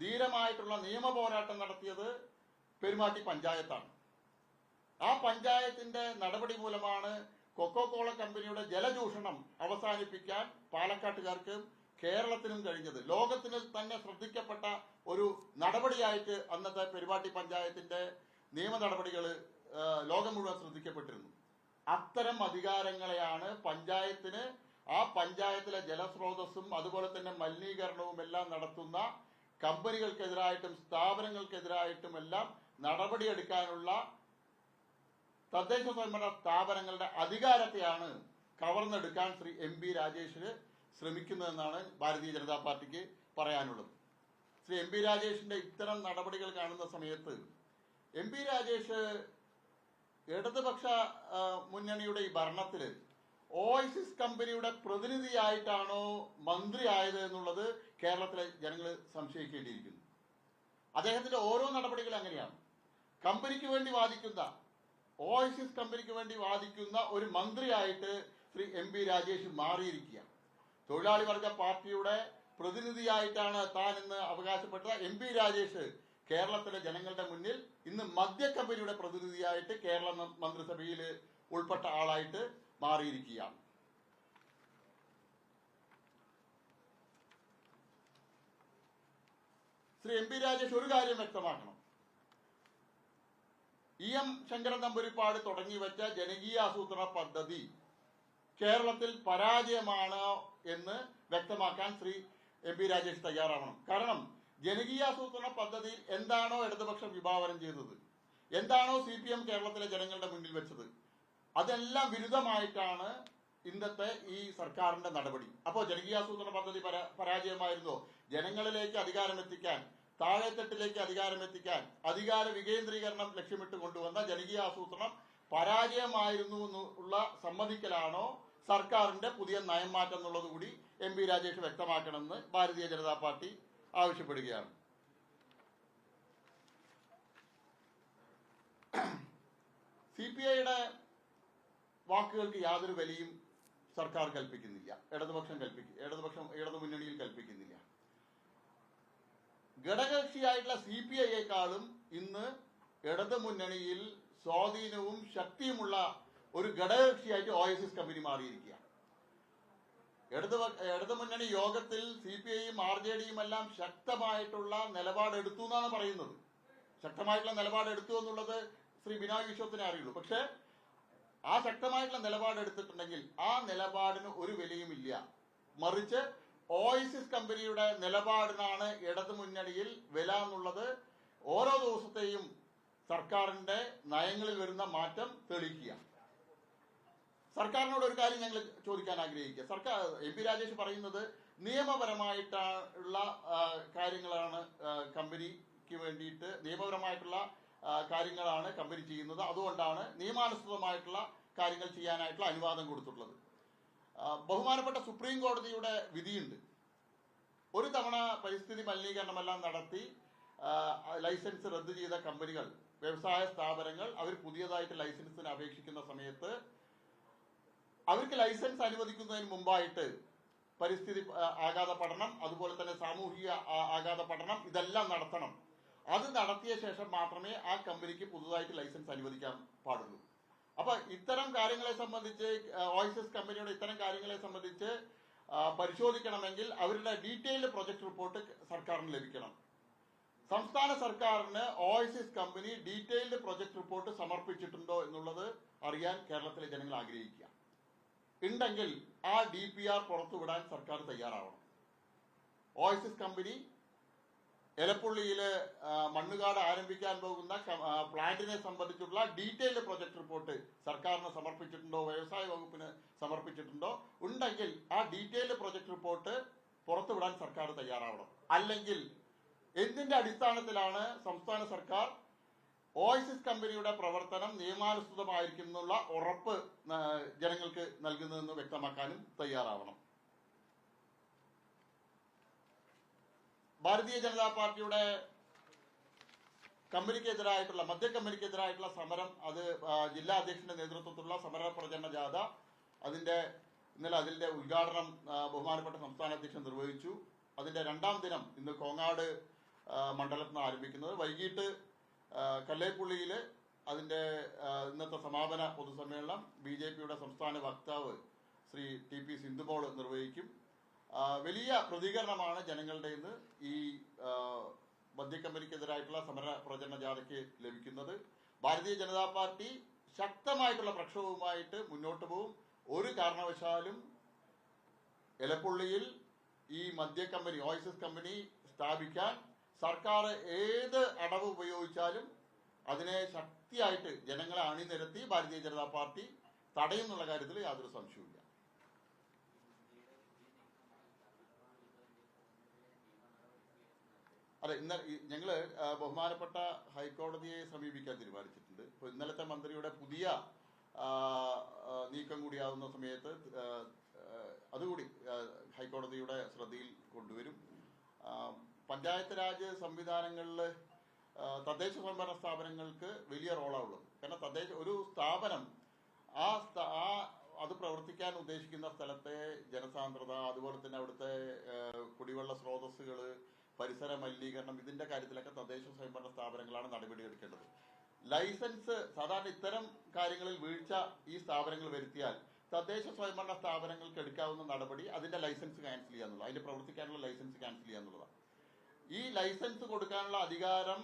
ധീരമായിട്ടുള്ള നിയമ പോരാട്ടം നടത്തിയത് പെരുമാട്ടി പഞ്ചായത്താണ്. ആ പഞ്ചായത്തിന്റെ നടപടി മൂലമാണ് കൊക്കോ കോള കമ്പനിയുടെ ജലചൂഷണം അവസാനിപ്പിക്കാൻ പാലക്കാട്ടുകാർക്ക് കേരളത്തിനും കഴിഞ്ഞത്. ലോകത്തിന് തന്നെ ശ്രദ്ധിക്കപ്പെട്ട ഒരു നടപടിയായിട്ട് അന്നത്തെ പെരുമാട്ടി പഞ്ചായത്തിന്റെ നിയമ നടപടികൾ ലോകം മുഴുവൻ ശ്രദ്ധിക്കപ്പെട്ടിരുന്നു. അത്തരം അധികാരങ്ങളെയാണ് പഞ്ചായത്തിന് ആ പഞ്ചായത്തിലെ ജലസ്രോതസ്സും അതുപോലെ തന്നെ മലിനീകരണവും എല്ലാം നടത്തുന്ന കമ്പനികൾക്കെതിരായിട്ടും സ്ഥാപനങ്ങൾക്കെതിരായിട്ടും എല്ലാം നടപടിയെടുക്കാനുള്ള തദ്ദേശ സ്വയംഭരണ സ്ഥാപനങ്ങളുടെ അധികാരത്തെയാണ് കവർന്നെടുക്കാൻ ശ്രീ എം പി രാജേഷിന് ശ്രമിക്കുന്നതെന്നാണ് ഭാരതീയ ജനതാ പാർട്ടിക്ക് പറയാനുള്ളത്. ശ്രീ എം പി രാജേഷിന്റെ ഇത്തരം നടപടികൾ കാണുന്ന സമയത്ത് എം പി രാജേഷ് ഇടതുപക്ഷ മുന്നണിയുടെ ഈ ഭരണത്തിൽ ഓയിസിസ് കമ്പനിയുടെ പ്രതിനിധിയായിട്ടാണോ മന്ത്രി ആയത് എന്നുള്ളത് കേരളത്തിലെ ജനങ്ങൾ സംശയിക്കേണ്ടിയിരിക്കുന്നു. അദ്ദേഹത്തിന്റെ ഓരോ നടപടികളും അങ്ങനെയാണ്. കമ്പനിക്ക് വേണ്ടി വാദിക്കുന്ന ഓഎസ്എസ് കമ്പനിക്ക് വേണ്ടി വാദിക്കുന്ന ഒരു മന്ത്രിയായിട്ട് ശ്രീ എം പി രാജേഷ് മാറിയിരിക്കുക തൊഴിലാളി വർഗ പാർട്ടിയുടെ പ്രതിനിധിയായിട്ടാണ് താൻ ഇന്ന് അവകാശപ്പെട്ട എം പി രാജേഷ് കേരളത്തിലെ ജനങ്ങളുടെ മുന്നിൽ ഇന്ന് മദ്യ കമ്പനിയുടെ പ്രതിനിധിയായിട്ട് കേരള മന്ത്രിസഭയിൽ ഉൾപ്പെട്ട ആളായിട്ട് മാറിയിരിക്കുകയാണ്. ശ്രീ എം പി രാജേഷ് ഒരു കാര്യം വ്യക്തമാക്കണം. ഇ എം ശങ്കരൻ തമ്പുരിപ്പാട് തുടങ്ങി വെച്ച ജനകീയ ആസൂത്രണ പദ്ധതി കേരളത്തിൽ പരാജയമാണ് എന്ന് വ്യക്തമാക്കാൻ ശ്രീ എം പി രാജേഷ് തയ്യാറാവണം. കാരണം ജനകീയാസൂത്രണ പദ്ധതിയിൽ എന്താണോ ഇടതുപക്ഷം വിഭാവനം ചെയ്തത് എന്താണോ സി പി എം കേരളത്തിലെ ജനങ്ങളുടെ മുന്നിൽ വെച്ചത് അതെല്ലാം വിരുദ്ധമായിട്ടാണ് ഇന്നത്തെ ഈ സർക്കാരിന്റെ നടപടി. അപ്പോൾ ജനകീയാസൂത്രണ പദ്ധതി പരാ- പരാജയമായിരുന്നോ? ജനങ്ങളിലേക്ക് അധികാരം എത്തിക്കാൻ താഴെത്തട്ടിലേക്ക് അധികാരം എത്തിക്കാൻ അധികാര വികേന്ദ്രീകരണം ലക്ഷ്യമിട്ട് കൊണ്ടുവന്ന ജനകീയ ആസൂത്രണം പരാജയമായിരുന്നു എന്നുള്ള സമ്മതിക്കലാണോ സർക്കാരിന്റെ പുതിയ നയംമാറ്റം എന്നുള്ളത് കൂടി എം പി രാജേഷ് വ്യക്തമാക്കണമെന്ന് ഭാരതീയ ജനതാ പാർട്ടി ആവശ്യപ്പെടുകയാണ്. സി പി ഐയുടെ വാക്കുകൾക്ക് യാതൊരു വിലയും സർക്കാർ കൽപ്പിക്കുന്നില്ല. ഇടതുപക്ഷം കൽപ്പിക്കും ഇടതുപക്ഷം ഇടതു മുന്നണിയിൽ കൽപ്പിക്കുന്നില്ല. ഘടകകക്ഷിയായിട്ടുള്ള സി പി ഐയേക്കാളും ഇന്ന് ഇടതു മുന്നണിയിൽ സ്വാധീനവും ശക്തിയുമുള്ള ഒരു ഘടകകക്ഷിയായിട്ട് ഒ എസ് എസ് കമ്പനി മാറിയിരിക്കുക ഇടതു ഇടതു മുന്നണി യോഗത്തിൽ സി പി ഐയും ആർ ജെ ഡിയും എല്ലാം ശക്തമായിട്ടുള്ള നിലപാടെടുത്തു എന്നാണ് പറയുന്നത്. ശക്തമായിട്ടുള്ള നിലപാടെടുത്തു എന്നുള്ളത് ശ്രീ ബിനോയ് വിശ്വത്തിനെ അറിയുള്ളൂ. പക്ഷെ ആ ശക്തമായിട്ടുള്ള നിലപാടെടുത്തിട്ടുണ്ടെങ്കിൽ ആ നിലപാടിന് ഒരു വിലയുമില്ല. മറിച്ച് ഓയിസിസ് കമ്പനിയുടെ നിലപാടിനാണ് ഇടതു മുന്നണിയിൽ വില എന്നുള്ളത് ഓരോ ദിവസത്തെയും സർക്കാരിന്റെ നയങ്ങളിൽ വരുന്ന മാറ്റം തെളിയിക്കുക. സർക്കാരിനോട് ഒരു കാര്യം ഞങ്ങൾ ചോദിക്കാൻ ആഗ്രഹിക്കുക. സർക്കാർ എം പി രാജേഷ് പറയുന്നത് നിയമപരമായിട്ടുള്ള കാര്യങ്ങളാണ് കമ്പനിക്ക് വേണ്ടിയിട്ട് നിയമപരമായിട്ടുള്ള കാര്യങ്ങളാണ് കമ്പനി ചെയ്യുന്നത്. അതുകൊണ്ടാണ് നിയമാനുസൃതമായിട്ടുള്ള കാര്യങ്ങൾ ചെയ്യാനായിട്ടുള്ള അനുവാദം കൊടുത്തിട്ടുള്ളത്. ബഹുമാനപ്പെട്ട സുപ്രീം കോടതിയുടെ വിധിയുണ്ട്. ഒരു തവണ പരിസ്ഥിതി മലിനീകരണമെല്ലാം നടത്തി ലൈസൻസ് റദ്ദു ചെയ്ത കമ്പനികൾ വ്യവസായ സ്ഥാപനങ്ങൾ അവർ പുതിയതായിട്ട് ലൈസൻസിന് അപേക്ഷിക്കുന്ന സമയത്ത് അവർക്ക് ലൈസൻസ് അനുവദിക്കുന്നതിന് മുമ്പായിട്ട് പരിസ്ഥിതി ആഘാത പഠനം അതുപോലെ തന്നെ സാമൂഹിക ആഘാത പഠനം ഇതെല്ലാം നടത്തണം. അത് നടത്തിയ ശേഷം മാത്രമേ ആ കമ്പനിക്ക് പുതുതായിട്ട് ലൈസൻസ് അനുവദിക്കാൻ പാടുള്ളൂ. അപ്പൊ ഇത്തരം കാര്യങ്ങളെ സംബന്ധിച്ച് ഓയിസസ് കമ്പനിയുടെ ഇത്തരം കാര്യങ്ങളെ സംബന്ധിച്ച് പരിശോധിക്കണമെങ്കിൽ അവരുടെ ഡീറ്റെയിൽഡ് പ്രൊജക്ട് റിപ്പോർട്ട് സർക്കാരിന് ലഭിക്കണം. സംസ്ഥാന സർക്കാരിന് Oasis company detailed project report സമർപ്പിച്ചിട്ടുണ്ടോ എന്നുള്ളത് അറിയാൻ കേരളത്തിലെ ജനങ്ങൾ ആഗ്രഹിക്കുക. ഉണ്ടെങ്കിൽ ആ ഡി പി ആർ പുറത്തുവിടാൻ സർക്കാർ തയ്യാറാവണം. ഓയിസിസ് കമ്പനി എലപ്പുള്ളിയിൽ മണ്ണുകാട് ആരംഭിക്കാൻ പോകുന്ന പ്ലാന്റിനെ സംബന്ധിച്ചുള്ള ഡീറ്റെയിൽഡ് പ്രൊജക്ട് റിപ്പോർട്ട് സർക്കാരിന് സമർപ്പിച്ചിട്ടുണ്ടോ വ്യവസായ വകുപ്പിന് സമർപ്പിച്ചിട്ടുണ്ടോ? ഉണ്ടെങ്കിൽ ആ ഡീറ്റെയിൽഡ് പ്രൊജക്ട് റിപ്പോർട്ട് പുറത്തുവിടാൻ സർക്കാർ തയ്യാറാവണം. അല്ലെങ്കിൽ എന്തിന്റെ അടിസ്ഥാനത്തിലാണ് സംസ്ഥാന സർക്കാർ ഓയിസിസ് കമ്പനിയുടെ പ്രവർത്തനം നിയമാനുസൃതമായിരിക്കുന്നുള്ള ഉറപ്പ് ജനങ്ങൾക്ക് നൽകുന്നതെന്ന് വ്യക്തമാക്കാനും തയ്യാറാവണം. ഭാരതീയ ജനതാ പാർട്ടിയുടെ കമ്പനിക്കെതിരായിട്ടുള്ള മദ്യ കമ്പനിക്കെതിരായിട്ടുള്ള സമരം അത് ജില്ലാ അധ്യക്ഷന്റെ നേതൃത്വത്തിലുള്ള സമര പ്രചരണ ജാഥ അതിന്റെ ഇന്നലെ അതിന്റെ ഉദ്ഘാടനം ബഹുമാനപ്പെട്ട സംസ്ഥാന അധ്യക്ഷൻ നിർവഹിച്ചു. അതിന്റെ രണ്ടാം ദിനം ഇന്ന് കോങ്ങാട് മണ്ഡലത്തിൽ നിന്ന് ആരംഭിക്കുന്നത്. വൈകിട്ട് കല്ലേപ്പുള്ളിയിൽ അതിന്റെ ഇന്നത്തെ സമാപന പൊതുസമ്മേളനം ബി ജെ പിയുടെ സംസ്ഥാന വക്താവ് ശ്രീ ടി പി സിന്ധുമോൾ നിർവഹിക്കും. വലിയ പ്രതികരണമാണ് ജനങ്ങളുടെ ഇന്ന് ഈ മദ്യക്കമ്പനിക്കെതിരായിട്ടുള്ള സമര പ്രചരണ ജാഥയ്ക്ക് ലഭിക്കുന്നത്. ഭാരതീയ ജനതാ പാർട്ടി ശക്തമായിട്ടുള്ള പ്രക്ഷോഭവുമായിട്ട് മുന്നോട്ട് പോകും ഒരു കാരണവശാലും എലപ്പുള്ളിയിൽ ഈ മദ്യക്കമ്പനി ഓയിസസ് കമ്പനി സ്ഥാപിക്കാൻ സർക്കാർ ഏത് അടവ് ഉപയോഗിച്ചാലും അതിനെ ശക്തിയായിട്ട് ജനങ്ങളെ അണിനിരത്തി ഭാരതീയ ജനതാ പാർട്ടി തടയുന്നുള്ള കാര്യത്തിൽ യാതൊരു സംശയവുമില്ല. അതെ ഇന്നലെ ഞങ്ങൾ ബഹുമാനപ്പെട്ട ഹൈക്കോടതിയെ സമീപിക്കാൻ തീരുമാനിച്ചിട്ടുണ്ട്. ഇപ്പോൾ ഇന്നലത്തെ മന്ത്രിയുടെ പുതിയ നീക്കം കൂടിയാവുന്ന സമയത്ത് അതുകൂടി ഹൈക്കോടതിയുടെ ശ്രദ്ധയിൽ കൊണ്ടുവരും. പഞ്ചായത്ത് രാജ് സംവിധാനങ്ങളിൽ തദ്ദേശ സ്വയംഭരണ സ്ഥാപനങ്ങൾക്ക് വലിയ റോളാണ് ഉള്ളത്. കാരണം തദ്ദേശ ഒരു സ്ഥാപനം ആ ആ അത് പ്രവർത്തിക്കാൻ ഉദ്ദേശിക്കുന്ന സ്ഥലത്തെ ജനസാന്ദ്രത അതുപോലെ തന്നെ അവിടുത്തെ കുടിവെള്ള സ്രോതസ്സുകൾ പരിസര മലിനീകരണം ഇതിന്റെ കാര്യത്തിലൊക്കെ തദ്ദേശ സ്വയംഭരണ സ്ഥാപനങ്ങളാണ് നടപടി എടുക്കേണ്ടത് ലൈസൻസ് സാധാരണ ഇത്തരം കാര്യങ്ങളിൽ വീഴ്ച ഈ സ്ഥാപനങ്ങൾ വരുത്തിയാൽ തദ്ദേശ സ്വയംഭരണ സ്ഥാപനങ്ങൾക്ക് എടുക്കാവുന്ന നടപടി അതിന്റെ ലൈസൻസ് ക്യാൻസൽ ചെയ്യാന്നുള്ളത് അതിന്റെ പ്രവർത്തിക്കാനുള്ള ലൈസൻസ് ക്യാൻസൽ ചെയ്യാന്നുള്ളതാണ് ഈ ലൈസൻസ് കൊടുക്കാനുള്ള അധികാരം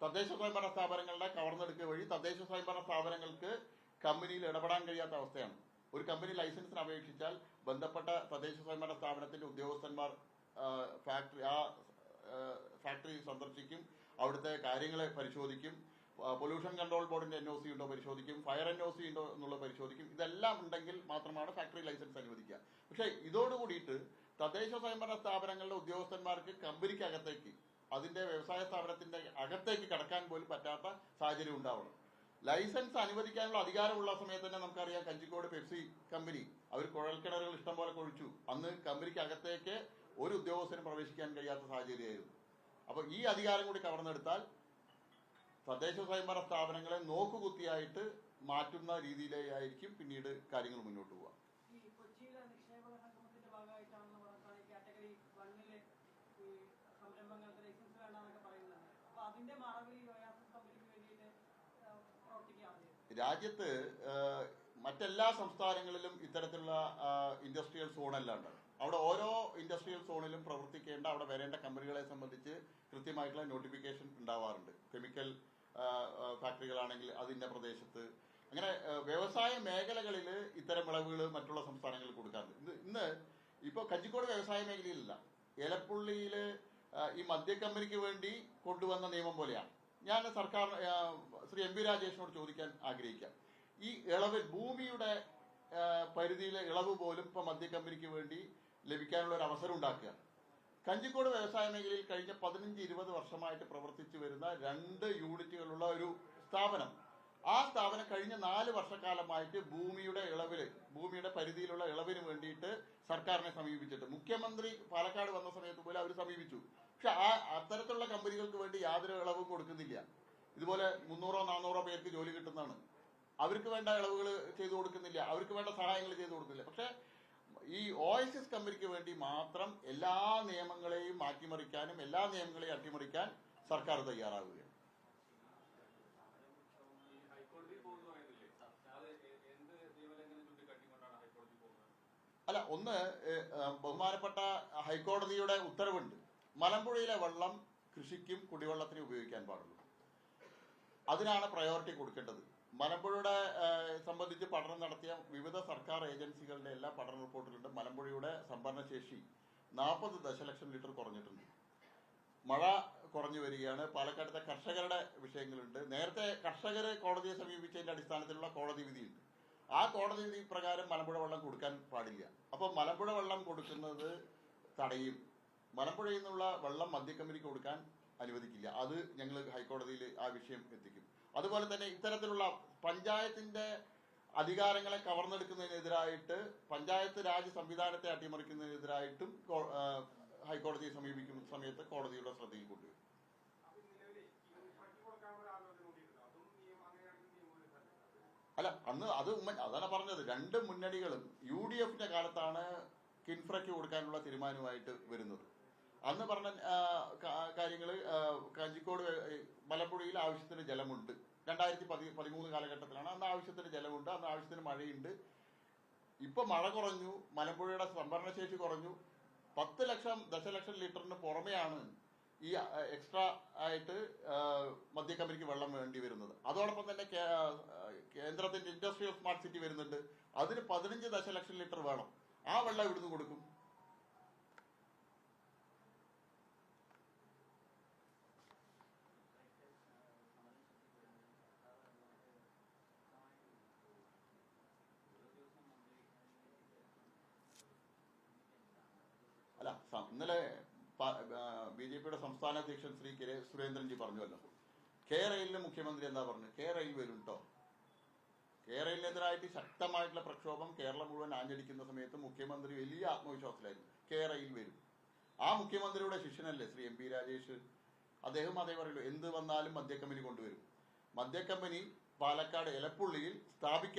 തദ്ദേശ സ്വയംഭരണ സ്ഥാപനങ്ങളുടെ കവർന്നെടുക്കുക വഴി തദ്ദേശ സ്വയംഭരണ സ്ഥാപനങ്ങൾക്ക് കമ്പനിയിൽ ഇടപെടാൻ കഴിയാത്ത അവസ്ഥയാണ്. ഒരു കമ്പനി ലൈസൻസിന് അപേക്ഷിച്ചാൽ ബന്ധപ്പെട്ട തദ്ദേശ സ്വയംഭരണ സ്ഥാപനത്തിന്റെ ഉദ്യോഗസ്ഥന്മാർ ഫാക്ടറി ആ ഫാക്ടറി സന്ദർശിക്കും. അവിടുത്തെ കാര്യങ്ങളെ പരിശോധിക്കും. പൊല്യൂഷൻ കൺട്രോൾ ബോർഡിന്റെ എൻ ഒ സി ഉണ്ടോ പരിശോധിക്കും. ഫയർ എൻ ഒ സി ഉണ്ടോ എന്നുള്ളത് പരിശോധിക്കും. ഇതെല്ലാം ഉണ്ടെങ്കിൽ മാത്രമാണ് ഫാക്ടറി ലൈസൻസ് അനുവദിക്കുക. പക്ഷേ ഇതോടുകൂടിയിട്ട് തദ്ദേശ സ്വയംഭരണ സ്ഥാപനങ്ങളുടെ ഉദ്യോഗസ്ഥന്മാർക്ക് കമ്പനിക്ക് അകത്തേക്ക് അതിന്റെ വ്യവസായ സ്ഥാപനത്തിന്റെ അകത്തേക്ക് കടക്കാൻ പോലും പറ്റാത്ത സാഹചര്യം ഉണ്ടാവണം. ലൈസൻസ് അനുവദിക്കാനുള്ള അധികാരമുള്ള സമയത്ത് തന്നെ നമുക്കറിയാം കഞ്ചിക്കോട് പെപ്സി കമ്പനി അവർ കുഴൽക്കിണറുകൾ ഇഷ്ടം പോലെ കൊഴിച്ചു. അന്ന് കമ്പനിക്ക് അകത്തേക്ക് ഒരു ഉദ്യോഗസ്ഥനും പ്രവേശിക്കാൻ കഴിയാത്ത സാഹചര്യമായിരുന്നു. അപ്പൊ ഈ അധികാരം കൂടി കവർന്നെടുത്താൽ തദ്ദേശ സ്വയംഭരണ സ്ഥാപനങ്ങളെ നോക്കുകുത്തിയായിട്ട് മാറ്റുന്ന രീതിയിലായിരിക്കും പിന്നീട് കാര്യങ്ങൾ മുന്നോട്ട് പോവുക. രാജ്യത്ത് മറ്റെല്ലാ സംസ്ഥാനങ്ങളിലും ഇത്തരത്തിലുള്ള ഇൻഡസ്ട്രിയൽ സോണെല്ലാം ഉണ്ട്. അവിടെ ഓരോ ഇൻഡസ്ട്രിയൽ സോണിലും പ്രവർത്തിക്കേണ്ട അവിടെ വരേണ്ട കമ്പനികളെ സംബന്ധിച്ച് കൃത്യമായിട്ടുള്ള നോട്ടിഫിക്കേഷൻ ഉണ്ടാവാറുണ്ട്. കെമിക്കൽ ഫാക്ടറികളാണെങ്കിൽ അതിന്റെ പ്രദേശത്ത്. അങ്ങനെ വ്യവസായ മേഖലകളിൽ ഇത്തരം വിളവുകൾ മറ്റുള്ള സംസ്ഥാനങ്ങളിൽ കൊടുക്കാറുണ്ട്. ഇന്ന് ഇപ്പോൾ കഞ്ചിക്കോട് വ്യവസായ മേഖലയിലല്ല. ഏലപ്പുള്ളിയിൽ ഈ മദ്യ കമ്പനിക്ക് വേണ്ടി കൊണ്ടുവന്ന നിയമം പോലെയാണ്. ഞാൻ സർക്കാർ ശ്രീ എം പി രാജേഷിനോട് ചോദിക്കാൻ ആഗ്രഹിക്കാം. ഈ ഇളവ് ഭൂമിയുടെ പരിധിയിലെ ഇളവ് പോലും ഇപ്പൊ മദ്യ കമ്പനിക്ക് വേണ്ടി ലഭിക്കാനുള്ള ഒരു അവസരം ഉണ്ടാക്കുക. കഞ്ചിക്കോട് വ്യവസായ മേഖലയിൽ കഴിഞ്ഞ പതിനഞ്ച് ഇരുപത് വർഷമായിട്ട് പ്രവർത്തിച്ചു വരുന്ന രണ്ട് യൂണിറ്റുകളുള്ള ഒരു സ്ഥാപനം. ആ സ്ഥാപനം കഴിഞ്ഞ നാല് വർഷക്കാലമായിട്ട് ഭൂമിയുടെ ഇളവിൽ ഭൂമിയുടെ പരിധിയിലുള്ള ഇളവിന് വേണ്ടിയിട്ട് സർക്കാരിനെ സമീപിച്ചിട്ട്. മുഖ്യമന്ത്രി പാലക്കാട് വന്ന സമയത്ത് പോലും അവർ സമീപിച്ചു. പക്ഷെ ആ അത്തരത്തിലുള്ള കമ്പനികൾക്ക് വേണ്ടി യാതൊരു ഇളവും കൊടുക്കുന്നില്ല. ഇതുപോലെ മുന്നൂറോ നാനൂറോ പേർക്ക് ജോലി കിട്ടുന്നതാണ്. അവർക്ക് വേണ്ട ഇളവുകൾ ചെയ്തു കൊടുക്കുന്നില്ല. അവർക്ക് വേണ്ട സഹായങ്ങൾ ചെയ്തു കൊടുക്കുന്നില്ല. പക്ഷെ ഈ ഒ എസ് എസ് കമ്പനിക്ക് വേണ്ടി മാത്രം എല്ലാ നിയമങ്ങളെയും മാറ്റിമറിക്കാനും എല്ലാ നിയമങ്ങളെയും അട്ടിമറിക്കാൻ സർക്കാർ തയ്യാറാവുകയാണ്. അല്ല ഒന്ന് ബഹുമാനപ്പെട്ട ഹൈക്കോടതിയുടെ ഉത്തരവുണ്ട്. മലമ്പുഴയിലെ വെള്ളം കൃഷിക്കും കുടിവെള്ളത്തിനും ഉപയോഗിക്കാൻ പാടുള്ളൂ. അതിനാണ് പ്രയോറിറ്റി കൊടുക്കേണ്ടത്. മലമ്പുഴയുടെ സംബന്ധിച്ച് പഠനം നടത്തിയ വിവിധ സർക്കാർ ഏജൻസികളുടെ എല്ലാ പഠന റിപ്പോർട്ടിലുണ്ട്. മലമ്പുഴയുടെ സംഭരണശേഷി നാൽപ്പത് ദശലക്ഷം ലിറ്റർ കുറഞ്ഞിട്ടുണ്ട്. മഴ കുറഞ്ഞു വരികയാണ്. പാലക്കാടത്തെ കർഷകരുടെ വിഷയങ്ങളുണ്ട്. നേരത്തെ കർഷകർ കോടതിയെ സമീപിച്ചതിന്റെ അടിസ്ഥാനത്തിലുള്ള കോടതി വിധിയുണ്ട്. ആ കോടതി വിധി പ്രകാരം മലമ്പുഴ വെള്ളം കൊടുക്കാൻ പാടില്ല. അപ്പൊ മലമ്പുഴ വെള്ളം കൊടുക്കുന്നത് തടയും. മലമ്പുഴയിൽ നിന്നുള്ള വെള്ളം മദ്യക്കമ്പനിക്ക് കൊടുക്കാൻ അനുവദിക്കില്ല. അത് ഞങ്ങൾ ഹൈക്കോടതിയിൽ ആ വിഷയം എത്തിക്കും. അതുപോലെ തന്നെ ഇത്തരത്തിലുള്ള പഞ്ചായത്തിന്റെ അധികാരങ്ങളെ കവർന്നെടുക്കുന്നതിനെതിരായിട്ട് പഞ്ചായത്ത് രാജ് സംവിധാനത്തെ അട്ടിമറിക്കുന്നതിനെതിരായിട്ടും ഹൈക്കോടതിയെ സമീപിക്കുന്ന സമയത്ത് കോടതിയുടെ ശ്രദ്ധയിൽ കൊണ്ടുവരും? അല്ല അന്ന് അത് ഉമ്മൻ അതാണ് പറഞ്ഞത് രണ്ട് മുന്നണികളും യു ഡി എഫിന്റെ കാലത്താണ് കിൻഫ്രയ്ക്ക് കൊടുക്കാനുള്ള തീരുമാനമായിട്ട് വരുന്നത് അന്ന് പറഞ്ഞ കാര്യങ്ങൾ മലമ്പുഴയിൽ ആവശ്യത്തിന് ജലമുണ്ട്. രണ്ടായിരത്തി പതി പതിമൂന്ന് കാലഘട്ടത്തിലാണ് അന്ന് ആവശ്യത്തിന് ജലമുണ്ട് അന്ന് ആവശ്യത്തിന് മഴയുണ്ട്. ഇപ്പൊ മഴ കുറഞ്ഞു മലമ്പുഴയുടെ സംഭരണശേഷി കുറഞ്ഞു. പത്ത് ലക്ഷം ദശലക്ഷം ലിറ്ററിന് പുറമെയാണ് ഈ എക്സ്ട്രാ ആയിട്ട് മദ്യ കമ്പനിക്ക് വെള്ളം വേണ്ടി വരുന്നത്. അതോടൊപ്പം തന്നെ കേന്ദ്രത്തിന്റെ ഇൻഡസ്ട്രിയൽ സ്മാർട്ട് സിറ്റി വരുന്നുണ്ട്. അതിന് പതിനഞ്ച് ദശലക്ഷം ലിറ്റർ വേണം. ആ വെള്ളം ഇവിടുന്ന് കൊടുക്കും അല്ല സ- ഇന്നലെ ബി ജെ പിയുടെ സംസ്ഥാന അധ്യക്ഷൻ ശ്രീ കെ സുരേന്ദ്രൻജി പറഞ്ഞുവല്ലോ. കെ റെയിലിന് മുഖ്യമന്ത്രി എന്താ പറഞ്ഞു? കെ റെയിൽ വരും കേട്ടോ കെ റെയിലിനെതിരായിട്ട് ശക്തമായിട്ടുള്ള പ്രക്ഷോഭം കേരളം മുഴുവൻ ആഞ്ഞടിക്കുന്ന സമയത്ത് മുഖ്യമന്ത്രി വലിയ ആത്മവിശ്വാസത്തിലായിരുന്നു. കെ റെയിൽ വരും. ആ മുഖ്യമന്ത്രിയുടെ ശിഷ്യനല്ലേ ശ്രീ എം പി രാജേഷ്? അദ്ദേഹം അതേ പറയുള്ളൂ എന്ത് വന്നാലും മദ്യക്കമ്പനി കൊണ്ടുവരും. മദ്യക്കമ്പനി പാലക്കാട് എലപ്പുള്ളിയിൽ സ്ഥാപിക്ക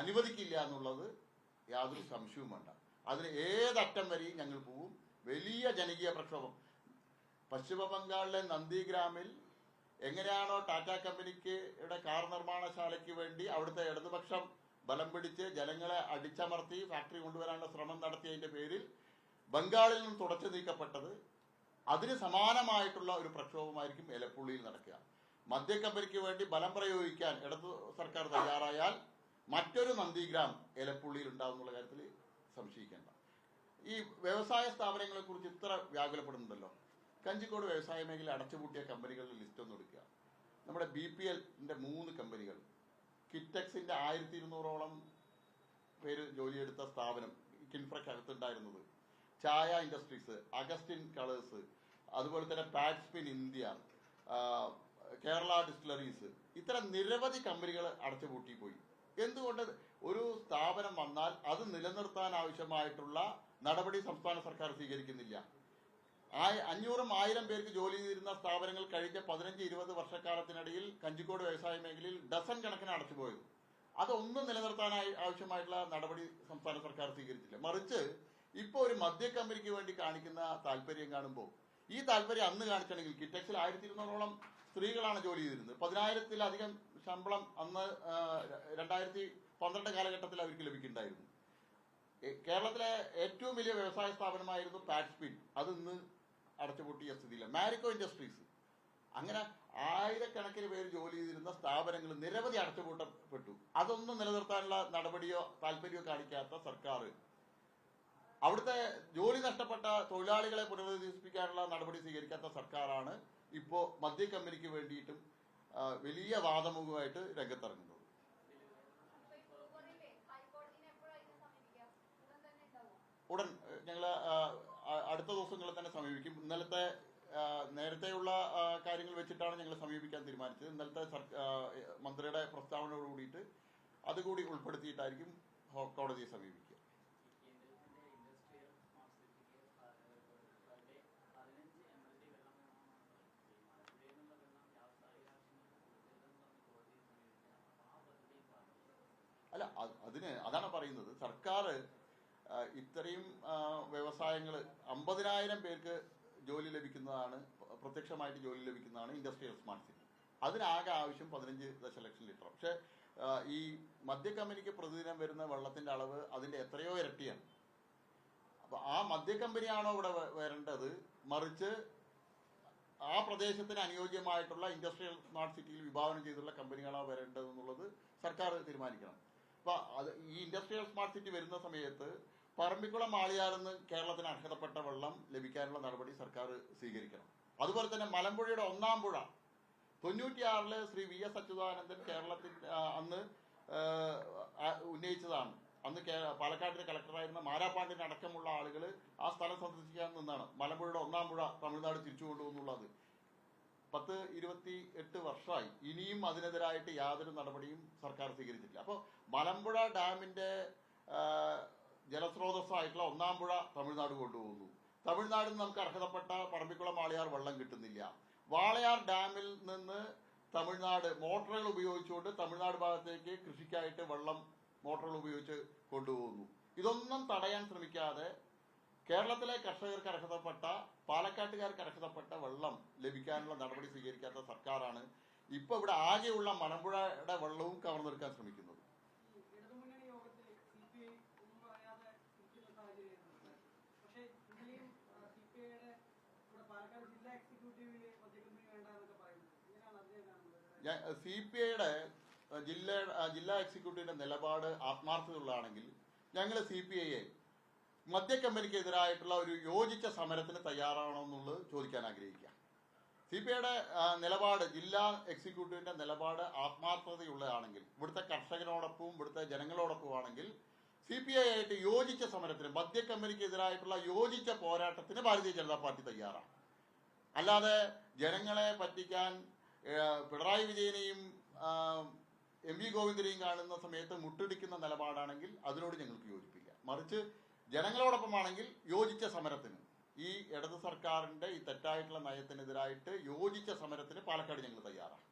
അനുവദിക്കില്ല എന്നുള്ളത് യാതൊരു സംശയവും വേണ്ട. അതിന് ഏതറ്റം വരെയും ഞങ്ങൾ പോവും. വലിയ ജനകീയ പ്രക്ഷോഭം. പശ്ചിമ ബംഗാളിലെ നന്ദിഗ്രാമിൽ എങ്ങനെയാണോ ടാറ്റ കമ്പനിക്ക് കാർ നിർമ്മാണശാലയ്ക്ക് വേണ്ടി അവിടുത്തെ ഇടതുപക്ഷം ബലം പിടിച്ച് ജനങ്ങളെ അടിച്ചമർത്തി ഫാക്ടറി കൊണ്ടുവരാനുള്ള ശ്രമം നടത്തിയതിന്റെ പേരിൽ ബംഗാളിൽ നിന്നും തുടച്ചു നീക്കപ്പെട്ടത് അതിന് സമാനമായിട്ടുള്ള ഒരു പ്രക്ഷോഭമായിരിക്കും എലപ്പുള്ളിയിൽ നടക്കുക. മദ്യ കമ്പനിക്ക് വേണ്ടി ബലം പ്രയോഗിക്കാൻ ഇടതു സർക്കാർ തയ്യാറായാൽ മറ്റൊരു നന്ദിഗ്രാം എലപ്പുള്ളിയിൽ ഉണ്ടാവും എന്നുള്ള കാര്യത്തിൽ സംശയിക്കേണ്ട. ഈ വ്യവസായ സ്ഥാപനങ്ങളെ കുറിച്ച് ഇത്ര വ്യാകുലപ്പെടുന്നുണ്ടല്ലോ. കഞ്ചിക്കോട് വ്യവസായ മേഖല അടച്ചുപൂട്ടിയ കമ്പനികളുടെ ലിസ്റ്റ് ഒന്ന് എടുക്കുക. നമ്മുടെ ബി പി എല്ലിന്റെ മൂന്ന് കമ്പനികൾ. കിറ്റക്സിന്റെ ആയിരത്തി ഇരുന്നൂറോളം പേര് ജോലിയെടുത്ത സ്ഥാപനം കിൻഫ്രക്കകത്തുണ്ടായിരുന്നത്. ചായ ഇൻഡസ്ട്രീസ് അഗസ്റ്റിൻ കളേഴ്സ് അതുപോലെ തന്നെ പാറ്റ്സ്പിൻ ഇന്ത്യ കേരള ഡിസ്റ്റിലറീസ് ഇത്തരം നിരവധി കമ്പനികൾ അടച്ചുപൂട്ടി പോയി എന്തുകൊണ്ട് ഒരു സ്ഥാപനം വന്നാൽ അത് നിലനിർത്താൻ ആവശ്യമായിട്ടുള്ള നടപടി സംസ്ഥാന സർക്കാർ സ്വീകരിക്കുന്നില്ല. അഞ്ഞൂറും ആയിരം പേർക്ക് ജോലി ചെയ്തിരുന്ന സ്ഥാപനങ്ങൾ കഴിഞ്ഞ പതിനഞ്ച് ഇരുപത് വർഷക്കാലത്തിനിടയിൽ കഞ്ചിക്കോട് വ്യവസായ മേഖലയിൽ ഡസൻ കണക്കിന് അടച്ചുപോയത് അതൊന്നും നിലനിർത്താനായി ആവശ്യമായിട്ടുള്ള നടപടി സംസ്ഥാന സർക്കാർ സ്വീകരിച്ചില്ല. മറിച്ച് ഇപ്പൊ ഒരു മദ്യ കമ്പനിക്ക് വേണ്ടി കാണിക്കുന്ന താല്പര്യം കാണുമ്പോൾ ഈ താല്പര്യം അന്ന് കാണിക്കണമെങ്കിൽ കിറ്റക്സിൽ ആയിരത്തി ഇരുന്നൂറോളം സ്ത്രീകളാണ് ജോലി ചെയ്തിരുന്നത്. പതിനായിരത്തിലധികം ശമ്പളം അന്ന് രണ്ടായിരത്തി പന്ത്രണ്ട് കാലഘട്ടത്തിൽ അവർക്ക് ലഭിക്കുന്നുണ്ടായിരുന്നു. കേരളത്തിലെ ഏറ്റവും വലിയ വ്യവസായ സ്ഥാപനമായിരുന്നു പാറ്റ്സ്പിൻ അത് ഇന്ന് അടച്ചുപൂട്ടിയ സ്ഥിതിയില്ല. മാരിക്കോ ഇൻഡസ്ട്രീസ് അങ്ങനെ ആയിരക്കണക്കിന് പേര് ജോലി ചെയ്തിരുന്ന സ്ഥാപനങ്ങൾ നിരവധി അടച്ചുപൂട്ടപ്പെട്ടു. അതൊന്നും നിലനിർത്താനുള്ള നടപടിയോ താല്പര്യമോ കാണിക്കാത്ത സർക്കാർ. അവിടുത്തെ ജോലി നഷ്ടപ്പെട്ട തൊഴിലാളികളെ പുനരധിവസിപ്പിക്കാനുള്ള നടപടി സ്വീകരിക്കാത്ത സർക്കാരാണ് ഇപ്പോ മദ്യ കമ്പനിക്ക് വേണ്ടിയിട്ടും വലിയ വാദമുഖമായിട്ട് രംഗത്തിറങ്ങുന്നത് അപ്പൊ ഈ കുറുകുറിയിലെ ഹൈക്കോടതിനെ എപ്പോഴായിരിക്കും സമീപിക്കുക ഉടൻ തന്നെ ഉണ്ടാവുമോ ഉടൻ ഞങ്ങൾ അടുത്ത ദിവസങ്ങളിൽ തന്നെ സമീപിക്കും. ഇന്നലത്തെ നേരത്തെയുള്ള കാര്യങ്ങൾ വെച്ചിട്ടാണ് ഞങ്ങൾ സമീപിക്കാൻ തീരുമാനിച്ചത്. ഇന്നലത്തെ മന്ത്രിയുടെ പ്രസ്താവനയോട് കൂടിയിട്ട് അതുകൂടി ഉൾപ്പെടുത്തിയിട്ടായിരിക്കും കോടതിയെ സമീപിക്കുക. അല്ല അത് അതിന് അതാണ് പറയുന്നത്. സർക്കാർ ഇത്രയും വ്യവസായങ്ങൾ അമ്പതിനായിരം പേർക്ക് ജോലി ലഭിക്കുന്നതാണ് പ്രത്യക്ഷമായിട്ട് ജോലി ലഭിക്കുന്നതാണ് ഇൻഡസ്ട്രിയൽ സ്മാർട്ട് സിറ്റി. അതിനാകെ ആവശ്യം പതിനഞ്ച് ദശലക്ഷം ലിറ്റർ. പക്ഷെ ഈ മദ്യ കമ്പനിക്ക് പ്രതിദിനം വരുന്ന വെള്ളത്തിന്റെ അളവ് അതിന്റെ എത്രയോ ഇരട്ടിയാണ്. അപ്പൊ ആ മദ്യ കമ്പനിയാണോ ഇവിടെ വരേണ്ടത്? മറിച്ച് ആ പ്രദേശത്തിന് അനുയോജ്യമായിട്ടുള്ള ഇൻഡസ്ട്രിയൽ സ്മാർട്ട് സിറ്റിയിൽ വിഭാവനം കമ്പനികളാണ് വരേണ്ടത് എന്നുള്ളത് സർക്കാർ തീരുമാനിക്കണം. അപ്പൊ അത് ഈ ഇൻഡസ്ട്രിയൽ സ്മാർട്ട് സിറ്റി വരുന്ന സമയത്ത് പറമ്പിക്കുളം ആളിയാർന്ന് കേരളത്തിന് അർഹതപ്പെട്ട വെള്ളം ലഭിക്കാനുള്ള നടപടി സർക്കാർ സ്വീകരിക്കണം. അതുപോലെ തന്നെ മലമ്പുഴയുടെ ഒന്നാം പുഴ. തൊണ്ണൂറ്റിയാറിൽ ശ്രീ വി എസ് അച്യുതാനന്ദൻ കേരളത്തിൽ അന്ന് ഉന്നയിച്ചതാണ്. അന്ന് പാലക്കാടിന്റെ കളക്ടറായിരുന്ന മാരാപ്പാണ്ടിൻ അടക്കമുള്ള ആളുകൾ ആ സ്ഥലം സന്ദർശിക്കാൻ നിന്നാണ് മലമ്പുഴയുടെ ഒന്നാം പുഴ തമിഴ്നാട് തിരിച്ചു കൊണ്ടുപോകുന്നുള്ളത്. പത്ത് ഇരുപത്തി എട്ട് വർഷമായി. ഇനിയും അതിനെതിരായിട്ട് യാതൊരു നടപടിയും സർക്കാർ സ്വീകരിച്ചിട്ടില്ല. അപ്പോൾ മലമ്പുഴ ഡാമിന്റെ ജലസ്രോതസ്സായിട്ടുള്ള ഒന്നാം പുഴ തമിഴ്നാട് കൊണ്ടുപോകുന്നു. തമിഴ്നാടിൽ നിന്ന് നമുക്ക് അർഹതപ്പെട്ട പറമ്പിക്കുളം വാളയാർ വെള്ളം കിട്ടുന്നില്ല. വാളയാർ ഡാമിൽ നിന്ന് തമിഴ്നാട് മോട്ടോറുകൾ ഉപയോഗിച്ചുകൊണ്ട് തമിഴ്നാട് ഭാഗത്തേക്ക് കൃഷിക്കായിട്ട് വെള്ളം മോട്ടോറുകൾ ഉപയോഗിച്ച് കൊണ്ടുപോകുന്നു. ഇതൊന്നും തടയാൻ ശ്രമിക്കാതെ കേരളത്തിലെ കർഷകർക്ക് അർഹതപ്പെട്ട പാലക്കാട്ടുകാർക്ക് അർഹതപ്പെട്ട വെള്ളം ലഭിക്കാനുള്ള നടപടി സ്വീകരിക്കാത്ത സർക്കാരാണ് ഇപ്പൊ ഇവിടെ ആകെയുള്ള മലമ്പുഴയുടെ വെള്ളവും കവർന്നെടുക്കാൻ ശ്രമിക്കുന്നത് ഈ ഇടതുമുന്നണി യോഗത്തിൽ സി പി ഐ ഒന്നും പറയാതെ ഇരിക്കുന്ന സാഹചര്യമായിരുന്നു പക്ഷേ ഇന്നലെയും സി പി ഐയുടെ ഇവിടെ പാലക്കാട് ജില്ലാ എക്സിക്യൂട്ടീവിൽ മദ്യകമ്പനി വേണ്ട എന്നൊക്കെ പറയുന്നു ഇങ്ങനെയാണ് അതിനെ കാണുന്നത് സി പി ഐയുടെ ജില്ല ജില്ലാ എക്സിക്യൂട്ടീവിന്റെ നിലപാട് ആത്മാർത്ഥതയുള്ളതാണെങ്കിൽ ഞങ്ങൾ സി പി ഐയെ മദ്യക്കമ്പനിക്കെതിരായിട്ടുള്ള ഒരു യോജിച്ച സമരത്തിന് തയ്യാറാണോ എന്നുള്ളത് ചോദിക്കാൻ ആഗ്രഹിക്കുക. സി പി ഐയുടെ നിലപാട് ജില്ലാ എക്സിക്യൂട്ടീവിന്റെ നിലപാട് ആത്മാർത്ഥതയുള്ളതാണെങ്കിൽ ഇവിടുത്തെ കർഷകനോടൊപ്പം ഇവിടുത്തെ ജനങ്ങളോടൊപ്പം ആണെങ്കിൽ സി പി ഐ ആയിട്ട് യോജിച്ച സമരത്തിന് മദ്യക്കമ്പനിക്കെതിരായിട്ടുള്ള യോജിച്ച പോരാട്ടത്തിന് ഭാരതീയ ജനതാ പാർട്ടി തയ്യാറാണ്. അല്ലാതെ ജനങ്ങളെ പറ്റിക്കാൻ പിണറായി വിജയനെയും എം വി ഗോവിന്ദനെയും കാണുന്ന സമയത്ത് മുട്ടടിക്കുന്ന നിലപാടാണെങ്കിൽ അതിനോട് ഞങ്ങൾക്ക് യോജിപ്പില്ല. മറിച്ച് ജനങ്ങളോടൊപ്പമാണെങ്കിൽ യോജിച്ച സമരത്തിന്. ഈ ഇടത് സർക്കാരിന്റെ ഈ തെറ്റായിട്ടുള്ള നയത്തിനെതിരായിട്ട് യോജിച്ച സമരത്തിന് പാലക്കാട് ഞങ്ങൾ തയ്യാറാണ്.